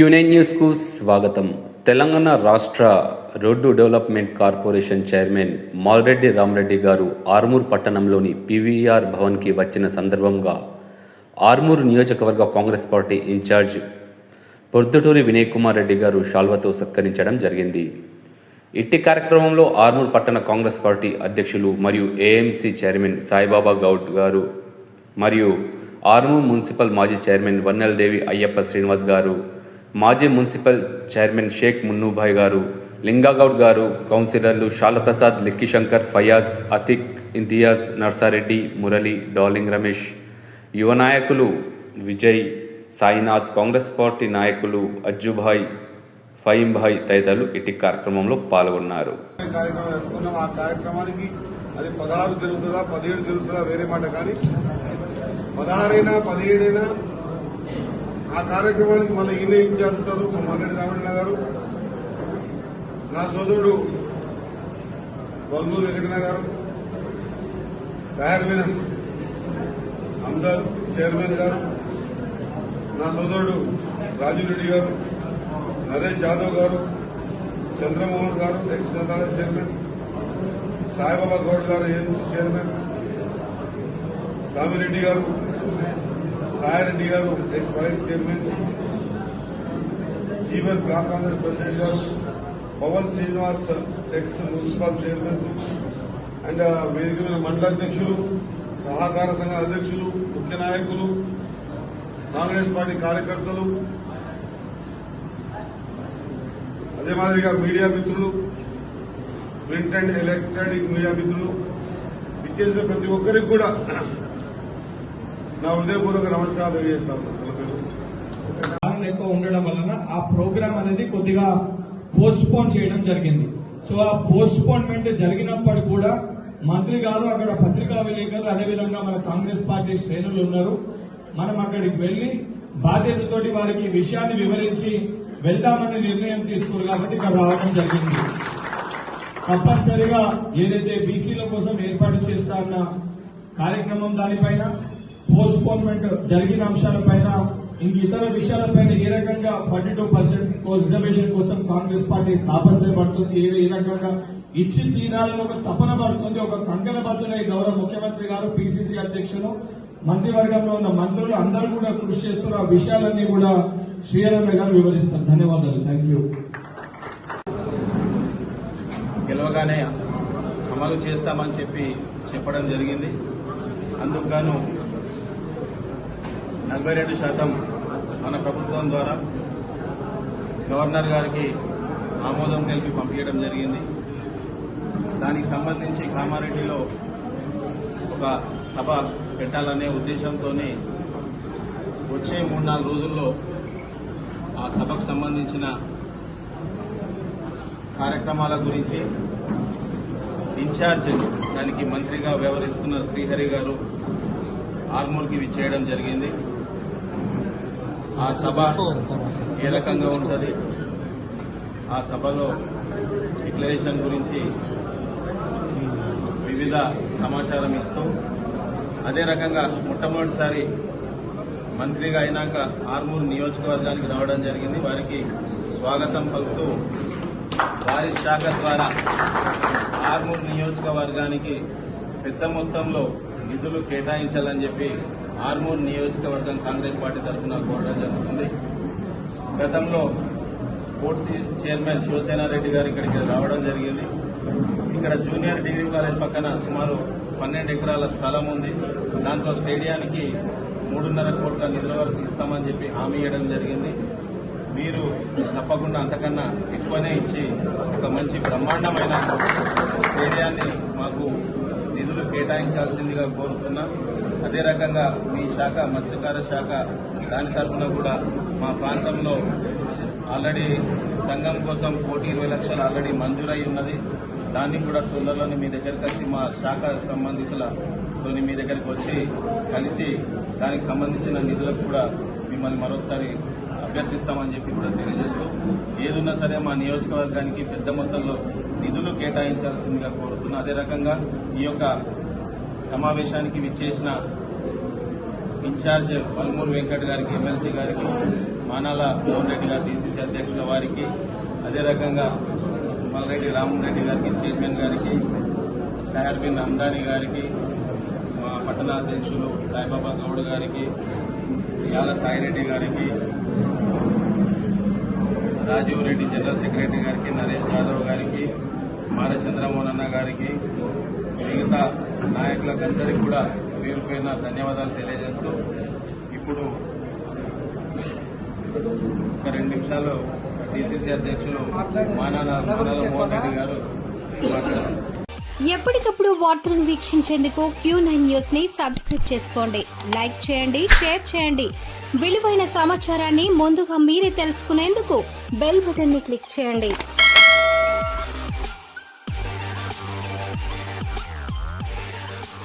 Quinine న్యూస్కు స్వాగతం. తెలంగాణ రాష్ట్ర road development corporation chairman Malreddy Ramreddy garu Armoor పట్టణంలోని పీవీఆర్ భవన్కి వచ్చిన సందర్భంగా ఆర్మూర్ నియోజకవర్గ Congress party in-charge Podduturi Vinay Kumar Reddy garu షాల్వతో సత్కరించడం జరిగింది. ఇట్టి కార్యక్రమంలో ఆర్మూర్ పట్టణ కాంగ్రెస్ పార్టీ అధ్యక్షులు మరియు ఏఎంసీ చైర్మన్ సాయిబాబా గౌడ్ గారు మరియు ఆర్మూర్ మున్సిపల్ మాజీ చైర్మన్ వన్నెలదేవి అయ్యప్ప శ్రీనివాస్ గారు మాజీ మున్సిపల్ చైర్మన్ షేక్ మున్నూభాయ్ గారు లింగాగౌడ్ గారు కౌన్సిలర్లు శాలప్రసాద్ లిక్కిశంకర్ ఫయాజ్ అతిక్ ఇంతియాజ్ నర్సారెడ్డి మురళి డార్లింగ్ రమేష్. యువ నాయకులు విజయ్ సాయినాథ్ కాంగ్రెస్ పార్టీ నాయకులు అజ్జుభాయ్ ఫయింభాయ్ తదితరులు ఇట్టి కార్యక్రమంలో పాల్గొన్నారు. అది పదహారు జరుగుతుందా పదిహేడు జరుగుతుందా వేరే మాట కానీ. పదహారైనా పదిహేడైనా ఆ కార్యక్రమానికి మళ్ళీ ఈయన ఇన్ఛార్జ్ ఉంటారు మా గారు. నా సోదరుడు బల్మూరు వెంకటన్న గారు తయారు మీద చైర్మన్ గారు నా సోదరుడు రాజు రెడ్డి గారు Naresh Yadav garu Chandramohan garu ex Mantralaya chairman Saibaba Goud garu AMC chairman Samireddy garu Saireddy garu ex vice chairman Jeevan block Congress president garu Pavan Srinivas ex municipal chairmans and వేదిక మండలాధ్యక్షులు మండల అధ్యక్షులు సహకార సంఘ అధ్యక్షులు ముఖ్య నాయకులు కాంగ్రెస్ పార్టీ కార్యకర్తలు అదే మాదిరిగా మీడియా మిత్రులు ప్రింట్ అండ్ ఎలక్ట్రానిక్ మీడియా మిత్రులు ఇచ్చేసిన ప్రతి ఒక్కరికి కూడా నా హృదయపూర్వక నమస్కారం తెలియజేస్తాను. ఎక్కువ ఉండడం వలన ఆ ప్రోగ్రామ్ అనేది కొద్దిగా పోస్ట్ పోన్ చేయడం జరిగింది. సో ఆ పోస్ట్ పోన్మెంట్ జరిగినప్పుడు కూడా మంత్రి గారు అక్కడ పత్రికా విలేకరులు అదేవిధంగా మన కాంగ్రెస్ పార్టీ శ్రేణులు ఉన్నారు. మనం అక్కడికి వెళ్ళి బాధ్యతతోటి వారికి ఈ విషయాన్ని వివరించి వెళ్దామని నిర్ణయం తీసుకున్నారు కాబట్టి ఇక్కడ రావడం జరిగింది. తప్పనిసరిగా ఏదైతే బీసీల కోసం ఏర్పాటు చేస్తారన్న కార్యక్రమం దానిపైన పోస్ట్ పోన్మెంట్ జరిగిన అంశాలపైన ఇంక ఇతర విషయాలపైన ఏ రకంగా ఫార్టీ టూ పర్సెంట్ రిజర్వేషన్ కోసం కాంగ్రెస్ పార్టీ తాపత్రయపడుతుంది ఏ ఏ రకంగా ఇచ్చి తీరాలని ఒక తపన పడుతుంది ఒక కంకణ బద్దులై గౌరవ ముఖ్యమంత్రి గారు పిసిసి అధ్యక్షులు మంత్రివర్గంలో ఉన్న మంత్రులు అందరూ కూడా కృషి చేస్తున్న ఆ విషయాలన్నీ కూడా శ్రీరమ్య గారు వివరిస్తారు. ధన్యవాదాలు. థ్యాంక్ యూ గెలవగానే అమలు చేస్తామని చెప్పి చెప్పడం జరిగింది. అందుకు గాను నలభై రెండు శాతం మన ప్రభుత్వం ద్వారా గవర్నర్ గారికి ఆమోదం తెలిపి పంపించడం జరిగింది. దానికి సంబంధించి కామారెడ్డిలో ఒక సభ పెట్టాలనే ఉద్దేశంతోనే వచ్చే మూడు నాలుగు రోజుల్లో ఆ సభకు సంబంధించిన కార్యక్రమాల గురించి ఇన్ఛార్జ్ దానికి మంత్రిగా వ్యవహరిస్తున్న శ్రీహరి గారు ఆర్మూర్కి చేయడం జరిగింది. ఆ సభ ఏ రకంగా ఉంటుంది? ఆ సభలో డిక్లరేషన్ గురించి వివిధ సమాచారం ఇస్తూ అదే రకంగా మొట్టమొదటిసారి మంత్రిగా అయినాక ఆర్మూర్ నియోజకవర్గానికి రావడం జరిగింది. వారికి స్వాగతం పలుకుతూ వారి శాఖ ద్వారా ఆర్మూర్ నియోజకవర్గానికి పెద్ద మొత్తంలో నిధులు కేటాయించాలని చెప్పి ఆర్మూర్ నియోజకవర్గం కాంగ్రెస్ పార్టీ తరఫున కోరడం జరుగుతుంది. గతంలో స్పోర్ట్స్ చైర్మన్ శివసేన రెడ్డి గారు ఇక్కడికి రావడం జరిగింది. ఇక్కడ జూనియర్ డిగ్రీ కాలేజ్ పక్కన సుమారు పన్నెండు ఎకరాల స్థలం ఉంది. దాంట్లో స్టేడియానికి మూడున్నర కోట్ల నిధుల వరకు ఇస్తామని చెప్పి హామీ ఇవ్వడం జరిగింది. మీరు తప్పకుండా అంతకన్నా ఎక్కువనే ఇచ్చి ఒక మంచి బ్రహ్మాండమైన స్టేడియాన్ని కేటాయించాల్సిందిగా కోరుతున్నా. అదే రకంగా మీ శాఖ మత్స్యకార శాఖ దాని తరఫున కూడా మా ప్రాంతంలో ఆల్రెడీ సంఘం కోసం కోటి ఇరవై లక్షలు ఆల్రెడీ మంజూరై ఉన్నది. దాన్ని కూడా తొందరలోనే మీ దగ్గరికి వచ్చి మా శాఖ సంబంధితులతో మీ దగ్గరికి వచ్చి కలిసి దానికి సంబంధించిన నిధులకు కూడా మిమ్మల్ని మరొకసారి అభ్యర్థిస్తామని చెప్పి కూడా తెలియజేస్తూ ఏదున్నా సరే మా నియోజకవర్గానికి పెద్ద మొత్తంలో నిధులు కేటాయించాల్సిందిగా కోరుతున్నా. అదే రకంగా ఈ యొక్క సమావేశానికి విచ్చేసిన ఇన్ఛార్జ్ పల్మూరు వెంకట్ గారికి ఎమ్మెల్సీ గారికి మానాల మోహన్ రెడ్డి గారు డీసీసీ అధ్యక్షుల వారికి అదే రకంగా మల్రెడ్డి రామరెడ్డి గారికి చైర్మన్ గారికి తహర్బిన్ హమ్దాని గారికి మా పట్టణ అధ్యక్షులు సాయిబాబా గౌడ్ గారికి యాల సాయిరెడ్డి గారికి రాజీవ్ రెడ్డి జనరల్ సెక్రటరీ గారికి నరేష్ యాదవ్ గారికి మారచంద్రమోహన్ అన్న గారికి మిగతా నాయకులకందరికీ కూడా పేరు పైన ధన్యవాదాలు తెలియజేస్తూ ఇప్పుడు ఒక రెండు నిమిషాలు డిసిసి అధ్యక్షులు మానాల మోహన్ రెడ్డి గారు ఎప్పటికప్పుడు వార్తలను వీక్షించేందుకు క్యూ నైన్ న్యూస్ని సబ్స్క్రైబ్ చేసుకోండి. లైక్ చేయండి షేర్ చేయండి. విలువైన సమాచారాన్ని ముందుగా మీరే తెలుసుకునేందుకు బెల్ బటన్ని క్లిక్ చేయండి.